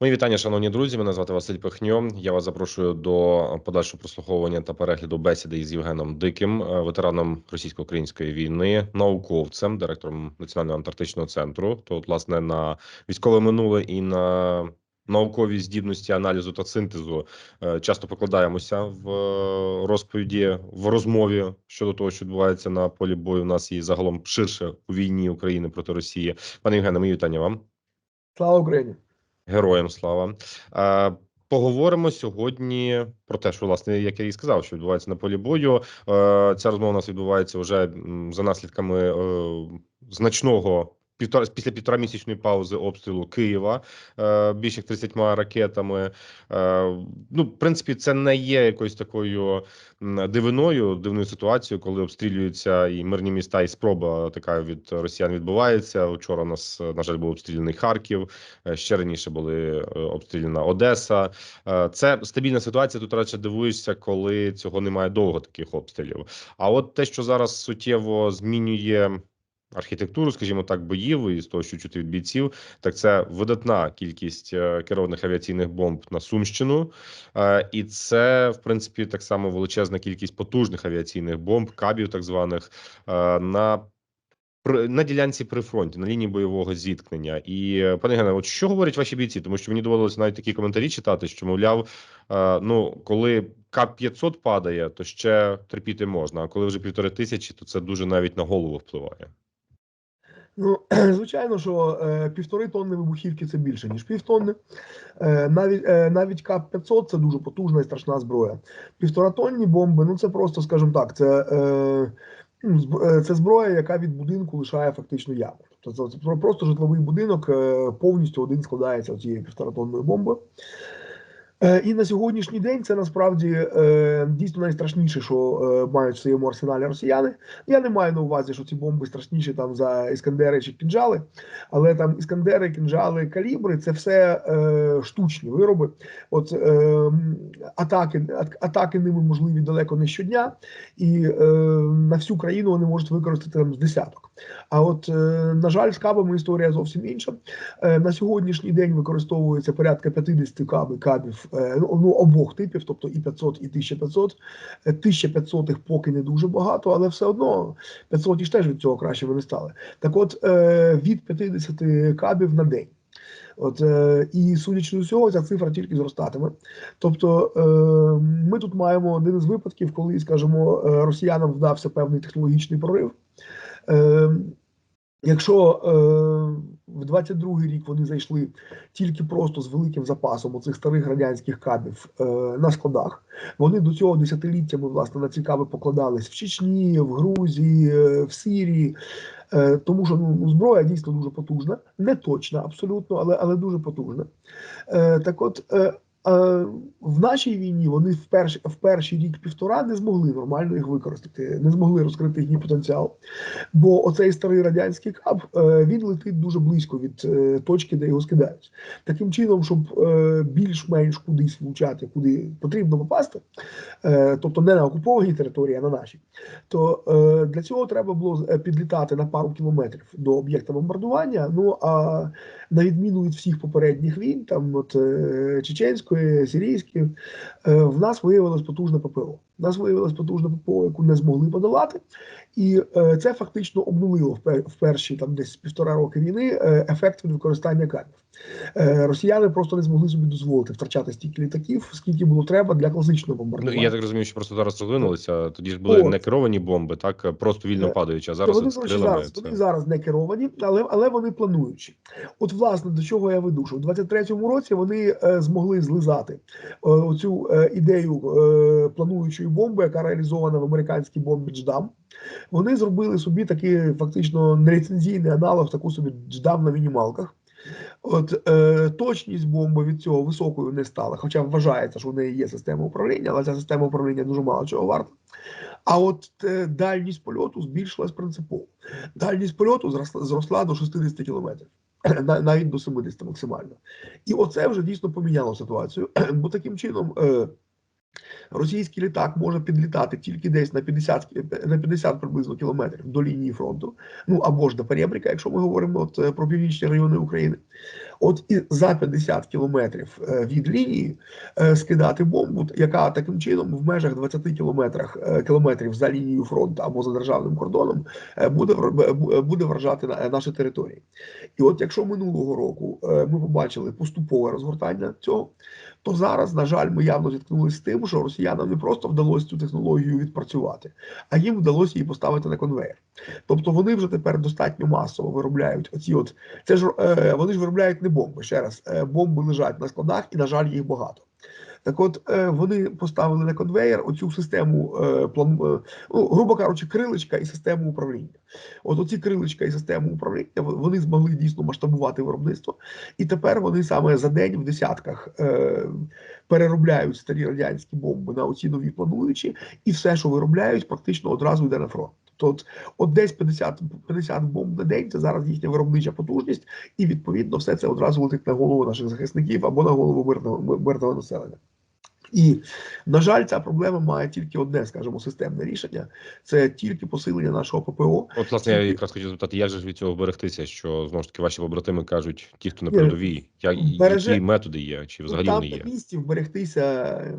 Мої вітання, шановні друзі. Мене звати Василь Пихньо. Я вас запрошую до подальшого прослуховування та перегляду бесіди із Євгеном Диким, е, ветераном російсько-української війни, науковцем, директором Національного антарктичного центру. То, от, власне, на військове минуле і на наукові здібності аналізу та синтезу е, часто покладаємося в е, розповіді в розмові щодо того, що відбувається на полі бою. У нас і загалом ширше у війні України проти Росії. Пане Євгене, мої вітання вам. Слава Україні! Героям слава. Поговоримо сьогодні про те, що власне, як я і сказав, що відбувається на полі бою. Ця розмова у нас відбувається вже за наслідками е, значного півтора після півтора місячної паузи обстрілу Києва е, більше як 30 ракетами. Е, Ну, в принципі, це не є якоюсь такою дивиною, дивною ситуацією, коли обстрілюються і мирні міста, і спроба така від росіян відбувається. Вчора у нас на жаль був обстріляний Харків. е, Ще раніше були е, обстріляна Одеса. Е, Це стабільна ситуація. Тут радше дивуєшся, коли цього немає довго таких обстрілів. А от те, що зараз суттєво змінює. Архітектуру, скажімо так, боїв і з того, що чути від бійців, так це видатна кількість е, керованих авіаційних бомб на Сумщину, Е, і це в принципі так само величезна кількість потужних авіаційних бомб, кабів, так званих е, на на ділянці при фронті, на лінії бойового зіткнення. І пане Євгене, от що говорять ваші бійці? Тому що мені доводилося навіть такі коментарі читати, що мовляв, ну коли КАП 500 падає, то ще терпіти можна. А коли вже півтори тисячі, то це дуже навіть на голову впливає. Ну, звичайно, що е, півтори тонни вибухівки це більше, ніж півтонни. Е, навіть е, навіть КАП-500 це дуже потужна і страшна зброя. Півтора тонні бомби, ну це просто, скажімо так, це, е, ну, е, це зброя, яка від будинку лишає фактично яму. Тобто це, це про- просто житловий будинок е, повністю один складається цієї півторатонної бомби. Е, І на сьогоднішній день це насправді е, дійсно найстрашніше, що е, мають в своєму арсеналі росіяни. Я не маю на увазі, що ці бомби страшніші там за іскандери чи кінжали, але там іскандери, кінжали, калібри це все штучні вироби. От атаки, атаки ними можливі далеко не щодня, і на всю країну вони можуть використати там з десяток. А от, е, на жаль, з кабами історія зовсім інша. Е, на сьогоднішній день використовується порядка 50 кабів, кабів е, ну, ну, обох типів, тобто і 500, і 1500. Е, 1500 їх поки не дуже багато, але все одно 500 ж теж від цього краще не стали. Так от від 50 кабів на день. От е, і судячи з усього, ця цифра тільки зростатиме. Тобто, е, ми тут маємо один із випадків, коли, скажімо, росіянам вдався певний технологічний прорив. Е, Якщо е, в 22-й рік вони зайшли тільки просто з великим запасом оцих старих радянських кабів е, на складах, вони до цього десятиліттями власне на ці каби покладались в Чечні, в Грузії, е, в Сирії. Тому що ну, зброя дійсно дуже потужна, не точна абсолютно, але, але дуже потужна. Так от. В нашій війні вони в перший, в перший рік-півтора не змогли нормально їх використати, не змогли розкрити їхній потенціал. Бо оцей старий радянський кап е, він летить дуже близько від е, точки, де його скидають. Таким чином, щоб е, більш-менш кудись влучати, куди потрібно попасти, е, тобто не на окупованій території, а на нашій, то е, для цього треба було е, підлітати на пару кілометрів до об'єкта бомбардування. Ну а на відміну від всіх попередніх війн, там от е, чеченської, сирійської, сирійських, в нас виявилось потужне ППО. В нас виявилось потужне ППО, яку не змогли подолати. І е, це фактично обнулило в, пер, перші там десь півтора роки війни е, ефект від використання кабів. Е, росіяни просто не змогли собі дозволити втрачати стільки літаків, скільки було треба для класичного Ну я так розумію, що просто зараз розвинулися. Тоді ж були От. не керовані бомби, так просто вільно Е, падаючи. А зараз вони, зараз, це- вони зараз не керовані, але, але вони плануючі. От, власне, до чого я веду, що в 23-му році вони е, змогли злизати е, оцю е, ідею е, плануючої бомби, яка реалізована в американській бомбі Дждам. Вони зробили собі такий фактично неліцензійний аналог, таку собі Дждам на мінімалках. От е, точність бомби від цього високою не стала, хоча вважається, що в неї є система управління, але ця система управління дуже мало чого варта. А от е, дальність польоту збільшилась принципово. Дальність польоту зросла, зросла до 60 кілометрів, навіть до 70 максимально. І оце вже дійсно поміняло ситуацію, бо таким чином. Е, Російський літак може підлітати тільки десь на 50, кі- на 50 приблизно кілометрів до лінії фронту, ну або ж до Перебріка, якщо ми говоримо от, е, про північні райони України. От і за 50 кілометрів е, від лінії е, скидати бомбу, яка таким чином в межах 20 кілометрах кілометрів за лінією фронту або за державним кордоном буде буде вражати на наші території. І от якщо минулого року ми побачили поступове розгортання цього, то зараз, на жаль, ми явно зіткнулися з тим, що росіянам не просто вдалося цю технологію відпрацювати, а їм вдалося її поставити на конвейер. Тобто вони вже тепер достатньо масово виробляють оці от це ж е, вони ж виробляють не бомби. Ще раз, е, бомби лежать на складах, і на жаль, їх багато. Так от е, вони поставили на конвейер оцю систему е, е, ну, грубо кажучи, крилечка і систему управління. От оці крилечка і систему управління вони змогли дійсно масштабувати виробництво, і тепер вони саме за день в десятках переробляють старі радянські бомби на оці нові плануючі, і все, що виробляють, практично одразу йде на фронт. Тобто, от десь 50, 50 бомб на день це зараз їхня виробнича потужність, і відповідно все це одразу летить на голову наших захисників або на голову мирного, мирного населення. І, на жаль, ця проблема має тільки одне, скажімо, системне рішення це тільки посилення нашого ППО. От, власне, я якраз хотів запитати, як же ж від цього берегтися? що знову ж таки ваші побратими кажуть, ті, хто на передовій, як береже- які методи є, чи взагалі там вони на місці вберегтися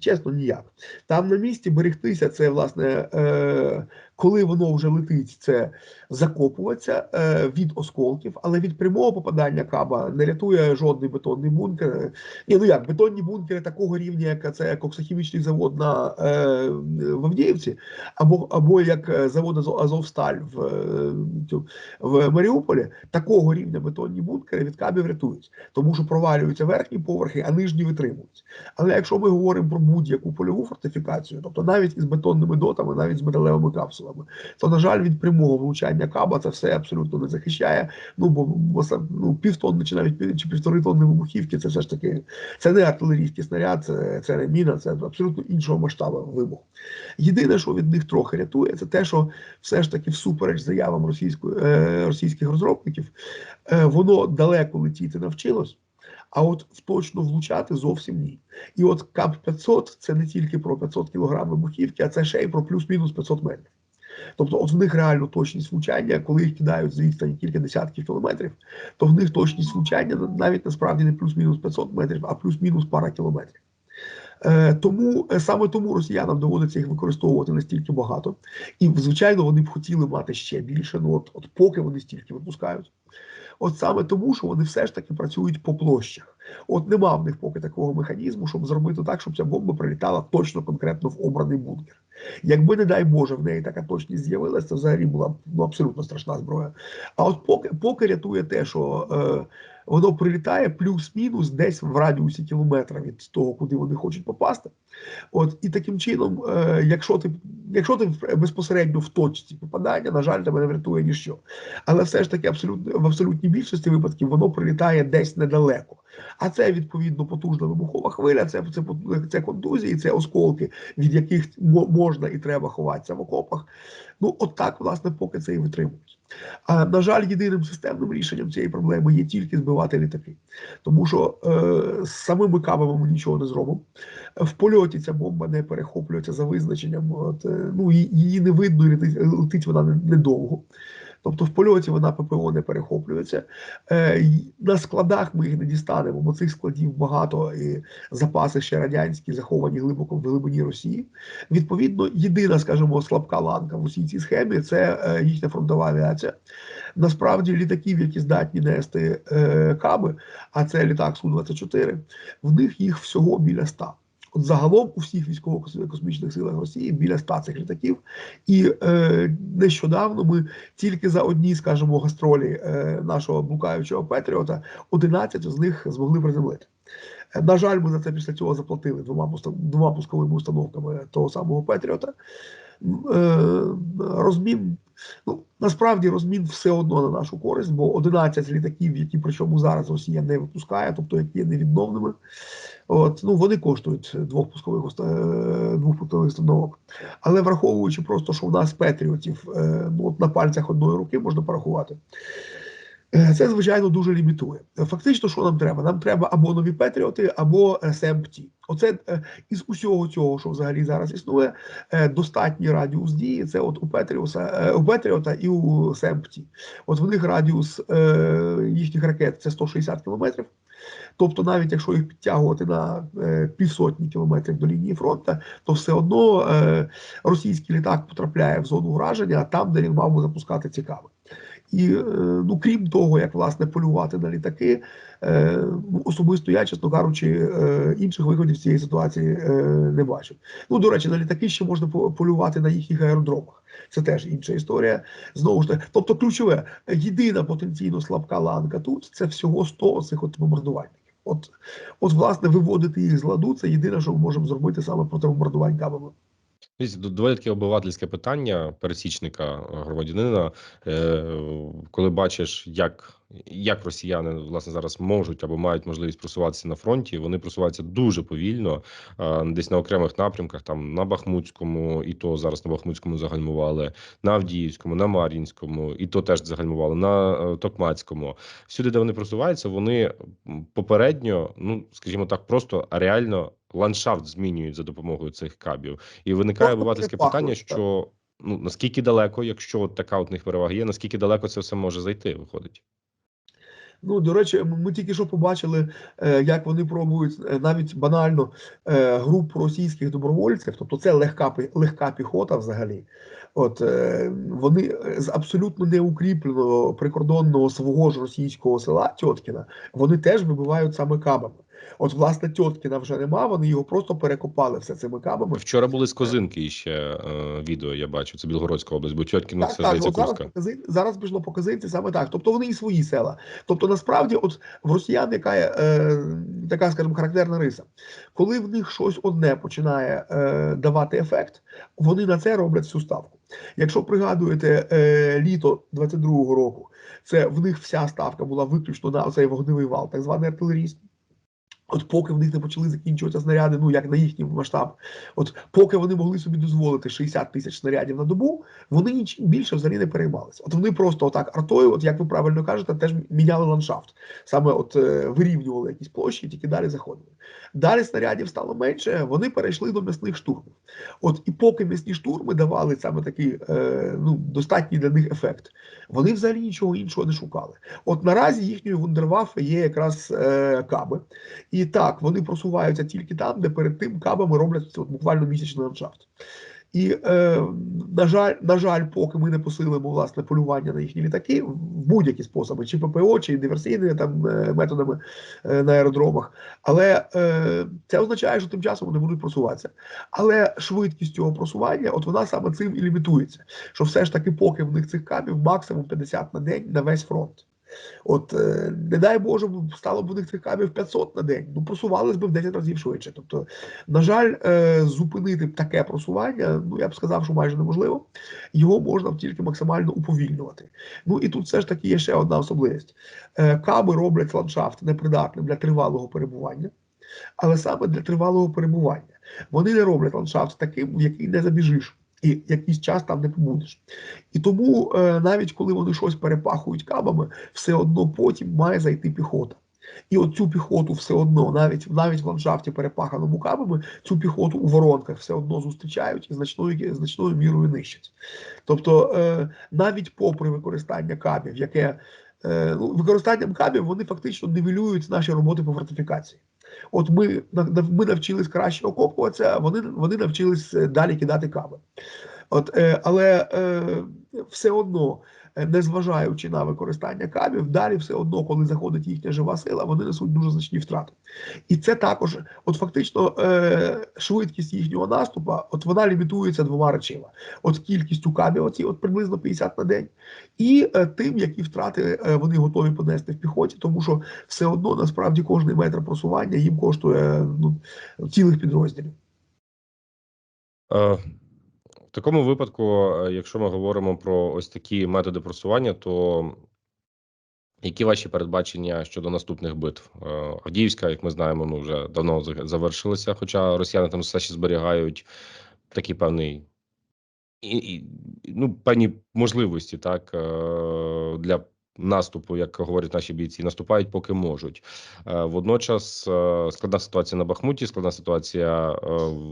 чесно ніяк. Там на місці берегтися це власне. Е, коли воно вже летить, це закопуватися е, від осколків, але від прямого попадання каба не рятує жодний бетонний бункер. Ні, ну як бетонні бункери такого рівня, як це коксохімічний завод на е, в Авдіївці, або або як е, завод Азовсталь в, е, в Маріуполі, такого рівня бетонні бункери від кабів рятують, тому що провалюються верхні поверхи, а нижні витримують. Але якщо ми говоримо про будь-яку польову фортифікацію, тобто навіть із бетонними дотами, навіть з металевими капсулами, то на жаль, від прямого влучання каба це все абсолютно не захищає. Ну бо, бо ну, півтонни чи навіть чи півтори тонни вибухівки, це все ж таки це не артилерійський снаряд, це, це не міна, це абсолютно іншого масштабу вибух. Єдине, що від них трохи рятує, це те, що все ж таки, всупереч заявам російської е, російських розробників, е, воно далеко летіти навчилось. А от точно влучати зовсім ні. І от КАП 500 це не тільки про 500 кг вибухівки, а це ще й про плюс-мінус 500 метрів. Тобто, от в них реально точність влучання, коли їх кидають з відстані кілька десятків кілометрів, то в них точність влучання навіть насправді не плюс-мінус 500 метрів, а плюс-мінус пара кілометрів. Е, тому е, саме тому росіянам доводиться їх використовувати настільки багато, і звичайно вони б хотіли мати ще більше. Ну от, от поки вони стільки випускають. От саме тому, що вони все ж таки працюють по площах. От нема в них поки такого механізму, щоб зробити так, щоб ця бомба прилітала точно конкретно в обраний бункер. Якби, не дай Боже, в неї така точність з'явилася, це взагалі була ну, абсолютно страшна зброя. А от поки, поки рятує те, що е, воно прилітає плюс-мінус десь в радіусі кілометра від того, куди вони хочуть попасти. От і таким чином, е, якщо ти якщо ти безпосередньо в точці попадання, на жаль, тебе не врятує ніщо. Але все ж таки, абсолютно в абсолютній більшості випадків воно прилітає десь недалеко. А це відповідно потужна вибухова хвиля, це, це, це контузії, це осколки, від яких можна і треба ховатися в окопах. Ну, от так, власне, поки це і витримують. А на жаль, єдиним системним рішенням цієї проблеми є тільки збивати літаки, тому що е, з самими кабами ми нічого не зробимо. В польоті ця бомба не перехоплюється за визначенням. От, е, ну, її не видно, і летить, летить вона недовго. Тобто в польоті вона ППО не перехоплюється. Е, на складах ми їх не дістанемо, бо цих складів багато і запаси ще радянські заховані глибоко в глибині Росії. Відповідно, єдина, скажімо, слабка ланка в усій цій схемі це е, їхня фронтова авіація. Насправді, літаків, які здатні нести е, каби, а це літак Су-24, в них їх всього біля 100. От загалом у всіх військово-космічних силах Росії біля 100 цих літаків. І е, нещодавно ми тільки за одні, скажімо, гастролі е, нашого блукаючого Петріота 11 з них змогли приземлити. Е, На жаль, ми за це після цього заплатили двома двома пусковими установками того самого Петріота. Е, розмін, ну насправді розмін все одно на нашу користь, бо 11 літаків, які причому зараз Росія не випускає, тобто які є невідновними, от ну вони коштують двох пускових е, двох пускових установок. Але враховуючи просто, що в нас Петріотів е, ну, от на пальцях одної руки можна порахувати. Е, Це, звичайно, дуже лімітує. Фактично, що нам треба? Нам треба або нові Петріоти, або е, СМПТ. Оце е, із усього цього, що взагалі зараз існує, достатній радіус дії. Це от у Петріуса, у Петріота і у СМПТ. От в них радіус їхніх ракет це 160 кілометрів. Тобто, навіть якщо їх підтягувати на півсотні кілометрів до лінії фронту, то все одно російський літак потрапляє в зону враження там, де він мав би запускати цікаве. І е, ну, крім того, як власне полювати на літаки, е, особисто я, чесно кажучи, е, інших виходів з цієї ситуації не бачу. Ну, до речі, на літаки ще можна по- полювати на їхніх аеродромах. Це теж інша історія. Знову ж таки, тобто, ключове, єдина потенційно слабка ланка тут це всього 100 цих от бомбардувальників. От, от, власне, виводити їх з ладу це єдине, що ми можемо зробити саме проти бомбардувань кабами. Доволі таке обивательське питання пересічника е, громадянина. Е, коли бачиш, як, як росіяни власне зараз можуть або мають можливість просуватися на фронті, вони просуваються дуже повільно, е, десь на окремих напрямках, там на Бахмутському, і то зараз на Бахмутському загальмували, на Авдіївському, на Мар'їнському, і то теж загальмували, на Токмацькому. Всюди, де вони просуваються, вони попередньо, ну скажімо так, просто реально ландшафт змінюють за допомогою цих кабів. І виникає обивательське питання, що ну наскільки далеко, якщо от така от них перевага є, наскільки далеко це все може зайти, виходить. Ну, до речі, ми тільки що побачили, е, як вони пробують е, навіть банально е, групу російських добровольців, тобто це легка, легка піхота взагалі. От вони з абсолютно неукріпленого прикордонного свого ж російського села Тьоткіна, вони теж вибивають саме кабами. От, власне, Тьоткіна вже нема, вони його просто перекопали все цими кабами. Вчора були з Козинки ще е, відео. Я бачу. Це Білгородська область, бо Тьоткіно Так, це здається зараз, покази... зараз пішло показинці саме так. Тобто вони і свої села. Тобто, насправді, от в росіян яка є, е, така, скажімо, характерна риса. Коли в них щось одне починає е, давати ефект, вони на це роблять всю ставку. Якщо пригадуєте е, літо 22-го року, це в них вся ставка була виключно на цей вогневий вал, так званий артилерійський. От поки в них не почали закінчуватися снаряди, ну як на їхній масштаб, от поки вони могли собі дозволити 60 тисяч снарядів на добу, вони нічим більше взагалі не переймалися. От вони просто отак артою, от як ви правильно кажете, теж міняли ландшафт. Саме от е, вирівнювали якісь площі і тільки далі заходили. Далі снарядів стало менше, вони перейшли до м'ясних штурмів. От і поки м'ясні штурми давали саме такий е, ну, достатній для них ефект, вони взагалі нічого іншого не шукали. От наразі їхньою вундерваффе є якраз е, каби. І так, вони просуваються тільки там, де перед тим кабами роблять от, буквально місячний ландшафт. І, е, на жаль, на жаль, поки ми не посилимо власне полювання на їхні літаки в будь-які способи, чи ППО, чи диверсійними там е, методами е, на аеродромах. Але е, це означає, що тим часом вони будуть просуватися. Але швидкість цього просування, от вона саме цим і лімітується. Що все ж таки, поки в них цих кабів максимум 50 на день на весь фронт. От е, не дай Боже, стало б у них цих кабів 500 на день. Ну просувались би в 10 разів швидше. Тобто, на жаль, е, зупинити таке просування, ну я б сказав, що майже неможливо. Його можна тільки максимально уповільнювати. Ну і тут все ж таки є ще одна особливість: Е, каби роблять ландшафт непридатним для тривалого перебування, але саме для тривалого перебування. Вони не роблять ландшафт таким, в який не забіжиш. І якийсь час там не побудеш. І тому е, навіть коли вони щось перепахують кабами, все одно потім має зайти піхота. І от цю піхоту все одно, навіть навіть в ландшафті перепаханому кабами, цю піхоту у воронках все одно зустрічають і значною значною мірою нищать. Тобто, е, навіть попри використання кабів, яке використанням кабів вони фактично нівелюють наші роботи по фортифікації. От ми ми навчились краще окопуватися, а вони вони навчились е, далі кидати каби. От, е, Але е, все одно, е, незважаючи на використання кабів, далі все одно, коли заходить їхня жива сила, вони несуть дуже значні втрати. І це також, от фактично, швидкість їхнього наступу, от вона лімітується двома речима: от кількістю кабів, оці от приблизно 50 на день, і тим, які втрати вони готові понести в піхоті, тому що все одно насправді кожний метр просування їм коштує ну, цілих підрозділів. Такому випадку, е, якщо ми говоримо про ось такі методи просування, то які ваші передбачення щодо наступних битв? Е, Авдіївська, як ми знаємо, ну вже давно за- завершилася, хоча росіяни там все ще зберігають такий певний і, і, ну, певні можливості так е, для наступу, як говорять наші бійці, наступають поки можуть. Водночас складна ситуація на Бахмуті, складна ситуація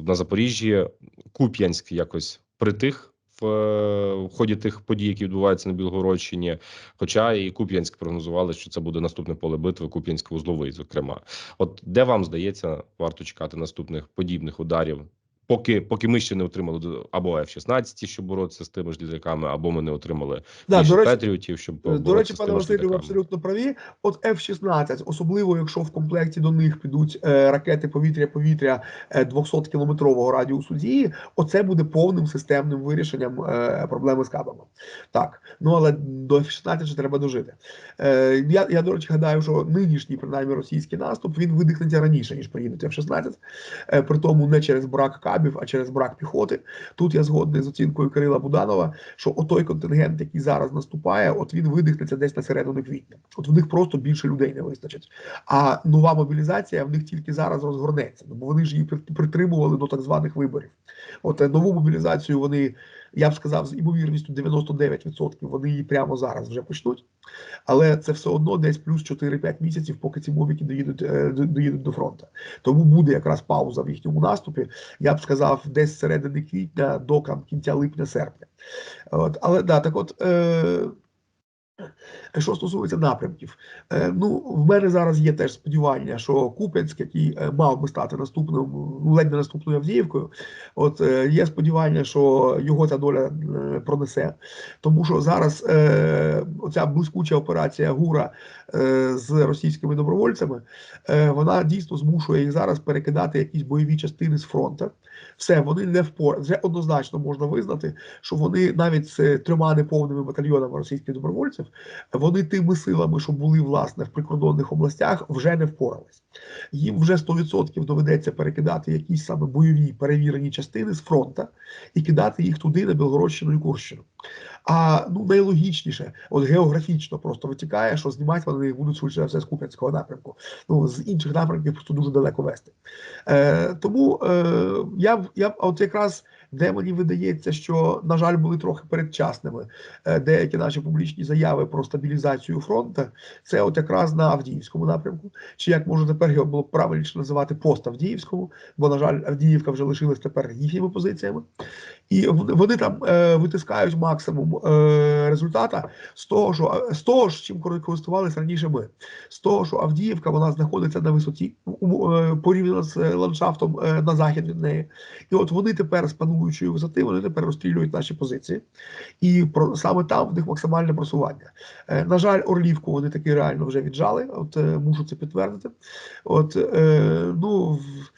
на Запоріжжі. Куп'янськ якось притих. В, ході тих подій, які відбуваються на Білгородщині, хоча і Куп'янськ прогнозували, що це буде наступне поле битви, Куп'янськ вузловий, зокрема. От де вам здається, варто чекати наступних подібних ударів, поки поки ми ще не отримали або F-16, щоб боротися з тими ж літаками, або ми не отримали Да, до речі, Петріотів, щоб До речі, пане Василю, ви абсолютно праві. От F-16, особливо якщо в комплекті до них підуть е, ракети повітря-повітря е, 200 кілометрового радіусу дії, оце буде повним системним вирішенням е, проблеми з кабами. Так, ну але до F-16 ще треба дожити. Е, я, я, до речі, гадаю, що нинішній, принаймні, російський наступ він видихнеться раніше, ніж приїдуть F-16, е, при тому не через брак кабів, а через брак піхоти. Тут я згодний з оцінкою Кирила Буданова, що отой контингент, який зараз наступає, от він видихнеться десь на середину квітня. От в них просто більше людей не вистачить. А нова мобілізація в них тільки зараз розгорнеться, бо вони ж її при- притримували до так званих виборів. От е, нову мобілізацію вони, я б сказав, з імовірністю 99% вони її прямо зараз вже почнуть. Але це все одно десь плюс 4-5 місяців, поки ці мовіки доїдуть, е, до- доїдуть до фронту. Тому буде якраз пауза в їхньому наступі. Я б сказав, десь з середини квітня до кінця липня-серпня. От, але да, так от. Е, що стосується напрямків, е, ну в мене зараз є теж сподівання, що Куп'янськ, який е, мав би стати наступним, ну ледь не наступною Авдіївкою, от е, є сподівання, що його ця доля е, пронесе, тому що зараз е, оця блискуча операція ГУРа е, з російськими добровольцями, е, вона дійсно змушує їх зараз перекидати якісь бойові частини з фронту. Все, вони не впор... Вже однозначно можна визнати, що вони навіть з трьома неповними батальйонами російських добровольців, вони тими силами, що були власне в прикордонних областях, вже не впорались. Їм вже 100% доведеться перекидати якісь саме бойові перевірені частини з фронта і кидати їх туди на Білгородщину і Курщину. А ну найлогічніше, от географічно просто витікає, що знімати вони будуть швидше все з Куп'янського напрямку. Ну з інших напрямків просто дуже далеко вести. Е, тому е, я б я б от якраз де мені видається, що на жаль були трохи передчасними е, деякі наші публічні заяви про стабілізацію фронту. Це от якраз на Авдіївському напрямку, чи як може тепер його було правильніше називати пост-Авдіївському, бо на жаль, Авдіївка вже лишилась тепер їхніми позиціями, і вони, там е, витискають максимум е, результата з того, що з того ж, чим користувалися раніше ми, з того, що Авдіївка вона знаходиться на висоті е, порівняно з е, ландшафтом е, на захід від неї. І от вони тепер з пануючої висоти вони тепер розстрілюють наші позиції, і про саме там в них максимальне просування. Е, на жаль, Орлівку вони таки реально вже віджали. От е, мушу це підтвердити. От е, ну. в-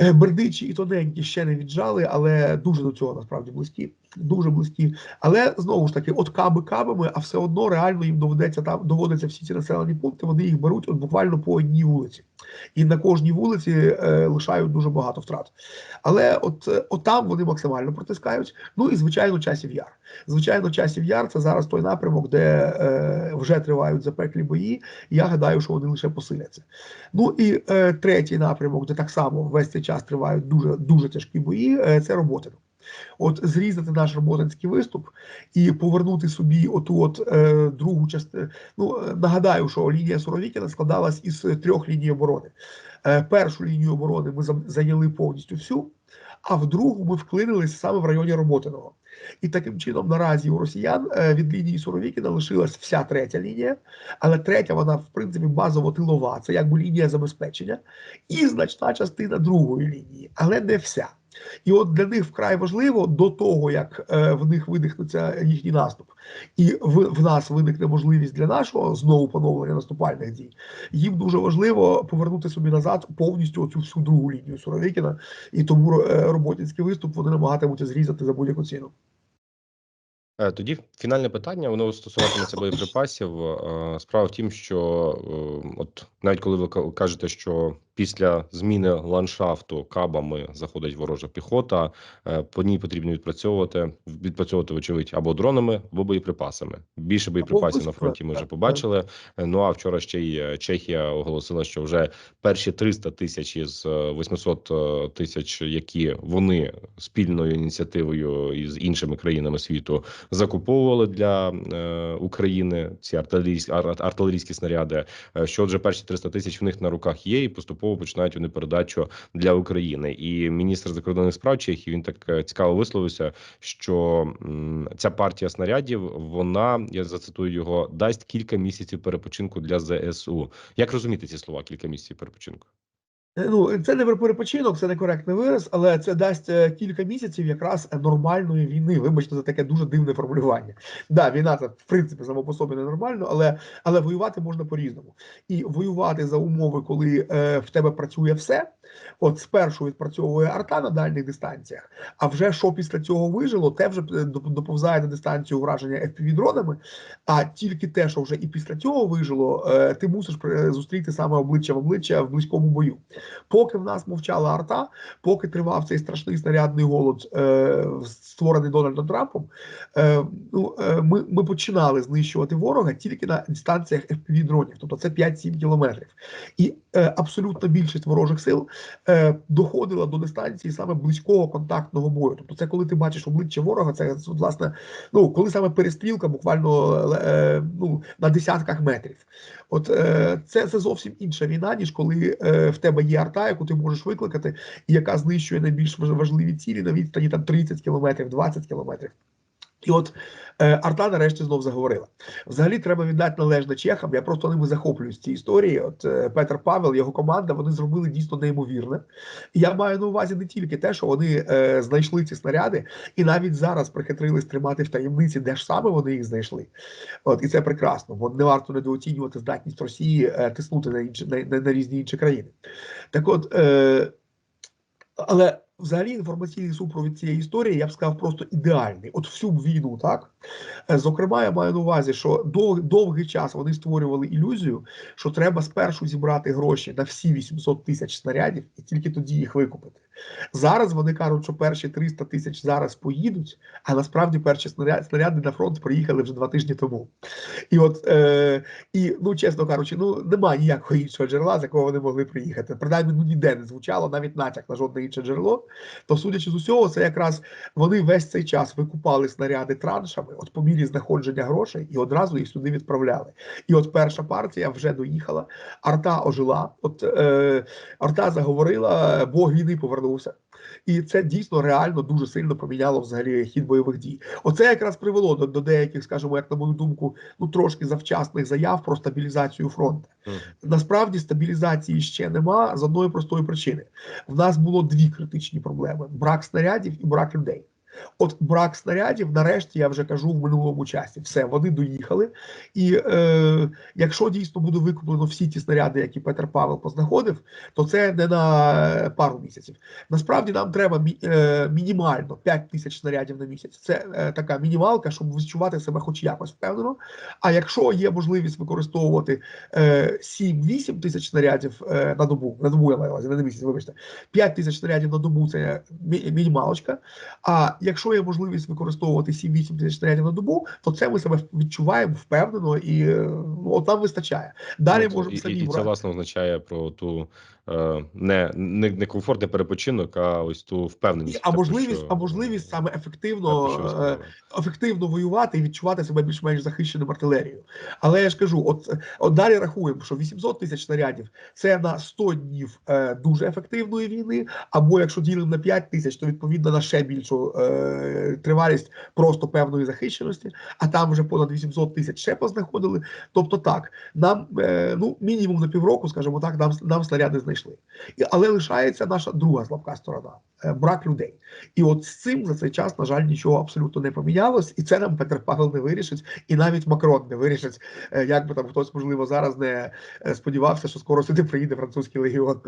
Бердичі і тоненькі ще не віджали, але дуже до цього насправді близькі. Дуже близькі. Але знову ж таки, от каби кабами, а все одно реально їм доведеться там доводиться всі ці населені пункти. Вони їх беруть от буквально по одній вулиці, і на кожній вулиці е, лишають дуже багато втрат. Але от, е, от там вони максимально протискають. Ну і звичайно, часів яр. Звичайно, часів яр це зараз той напрямок, де е, вже тривають запеклі бої. І я гадаю, що вони лише посиляться. Ну і е, третій напрямок, де так само весь цей час тривають дуже дуже тяжкі бої. Е, це роботи. От зрізати наш роботинський виступ і повернути собі оту от е, другу частину. Ну нагадаю, що лінія Суровікіна складалась із трьох ліній оборони. Е, першу лінію оборони ми зайняли повністю всю, а в другу ми вклинились саме в районі Роботиного. І таким чином наразі у росіян е, від лінії Суровікіна лишилась вся третя лінія, але третя вона в принципі базово тилова, це якби лінія забезпечення, і значна частина другої лінії, але не вся. І от для них вкрай важливо до того, як е, в них видихнеться їхній наступ, і в, в нас виникне можливість для нашого знову поновлення наступальних дій. Їм дуже важливо повернути собі назад повністю оцю всю другу лінію Суровікіна, і тому е, роботінський виступ вони намагатимуться зрізати за будь-яку ціну. Е, Тоді фінальне питання, воно стосуватиметься боєприпасів. Справа в тім, що от навіть коли ви кажете, що після зміни ландшафту кабами заходить ворожа піхота, е, по ній потрібно відпрацьовувати, відпрацьовувати, вочевидь, або дронами, або боєприпасами. Більше боєприпасів на фронті ми вже побачили. Е, Ну а вчора ще й е, Чехія оголосила, що вже перші 300 тисяч із е, 800 е, тисяч, які вони спільною ініціативою із іншими країнами світу закуповували для України ці артилерійські ар- артилерійські снаряди. Що отже, перші 300 тисяч в них на руках є, і поступово починають вони передачу для України. І міністр закордонних справ Чехії він так е, цікаво висловився, що ця партія снарядів вона я зацитую його дасть кілька місяців перепочинку для ЗСУ. Як розуміти ці слова? Кілька місяців перепочинку? Е, Ну, це не про перепочинок, це некоректний вираз, але це дасть е, кілька місяців якраз е, нормальної війни. Вибачте за таке дуже дивне формулювання. Да, війна це в принципі само по собі ненормально, але, але воювати можна по-різному. І воювати за умови, коли е, в тебе працює все. От спершу відпрацьовує арта на дальніх дистанціях, а вже що після цього вижило, те вже доповзає на дистанцію враження fpv дронами. А тільки те, що вже і після цього вижило, ти мусиш зустріти саме обличчя в обличчя в близькому бою. Поки в нас мовчала арта, поки тривав цей страшний снарядний голод, е, створений Дональдом Трампом, е, ну, е, ми, ми починали знищувати ворога тільки на дистанціях fpv дронів, тобто це 5-7 кілометрів. І е, абсолютна більшість ворожих сил е, доходила до дистанції саме близького контактного бою. Тобто, це коли ти бачиш обличчя ворога, це власне, ну коли саме перестрілка буквально е, ну, на десятках метрів. От е, це, це зовсім інша війна, ніж коли е, в тебе є арта, яку ти можеш викликати, і яка знищує найбільш важливі цілі на відстані там 30 кілометрів, 20 кілометрів. І от е, Арта нарешті знов заговорила. Взагалі треба віддати належне чехам. Я просто ними захоплююсь ці історії. От е, Петр Павел, його команда, вони зробили дійсно неймовірне. І я маю на увазі не тільки те, що вони е, знайшли ці снаряди, і навіть зараз прихитрились тримати в таємниці, де ж саме вони їх знайшли. От і це прекрасно. Бо не варто недооцінювати здатність Росії е, тиснути на інші на, на, на різні інші країни. Так от. Е, але взагалі інформаційний супровід цієї історії я б сказав просто ідеальний. От всю б війну, так зокрема, я маю на увазі, що дов, довгий час вони створювали ілюзію, що треба спершу зібрати гроші на всі 800 тисяч снарядів і тільки тоді їх викупити. Зараз вони кажуть, що перші 300 тисяч зараз поїдуть, а насправді перші снаряди на фронт приїхали вже два тижні тому. І от е, і ну чесно кажучи, ну немає ніякого іншого джерела, з якого вони могли приїхати. Принаймні, ну ніде не звучало навіть натяк на жодне інше джерело. То, судячи з усього, це якраз вони весь цей час викупали снаряди траншами, от по мірі знаходження грошей, і одразу їх сюди відправляли. І от перша партія вже доїхала, арта ожила. От е, арта заговорила, бог війни повернувся. І це дійсно реально дуже сильно поміняло взагалі хід бойових дій. Оце якраз привело до, до деяких, скажімо, як на мою думку, ну трошки завчасних заяв про стабілізацію фронту. Насправді стабілізації ще нема з одної простої причини. В нас було дві критичні проблеми: брак снарядів і брак людей. От брак снарядів, нарешті, я вже кажу в минулому часі. Все, вони доїхали. І е, якщо дійсно буде викуплено всі ті снаряди, які Петр Павел познаходив, то це не на пару місяців. Насправді нам треба мі, е, мінімально 5 тисяч снарядів на місяць. Це е, така мінімалка, щоб відчувати себе хоч якось впевнено. А якщо є можливість використовувати е, 7-8 тисяч снарядів е, на добу, на добу я маю не на місяць, вибачте, 5 тисяч снарядів на добу це мі- мінімалочка. А якщо є можливість використовувати 7-8 тисяч снарядів на добу, то це ми себе відчуваємо впевнено і е, ну, от нам вистачає. Далі Ну, можемо і, самі і, і це власне означає про ту не, не, не комфортний перепочинок, а ось ту впевненість. А можливість, що- а можливість саме ефективно е, ефективно воювати і відчувати себе більш-менш захищеним артилерією. Але я ж кажу, от, от далі рахуємо, що 800 тисяч снарядів це на 100 днів е, дуже ефективної війни. Або якщо ділимо на 5 тисяч, то відповідно на ще більшу е, тривалість просто певної захищеності. А там вже понад 800 тисяч ще познаходили. Тобто, так нам е, ну мінімум на півроку, скажімо так, нам нам снаряди знайшли. І, але лишається наша друга слабка сторона е, брак людей. І от з цим за цей час, на жаль, нічого абсолютно не помінялось, і це нам Петр Павел не вирішить, і навіть Макрон не вирішить, е, як би там хтось, можливо, зараз не е, сподівався, що скоро сюди приїде французький легіон.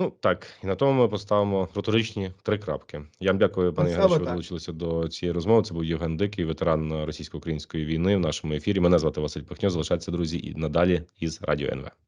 Ну так, і на тому ми поставимо риторичні три крапки. Я вам дякую, пане Євгене, що ви долучилися до цієї розмови. Це був Євген Дикий, ветеран російсько-української війни в нашому ефірі. Мене звати Василь Пихньо. Залишайтеся, друзі, і надалі із радіо НВ.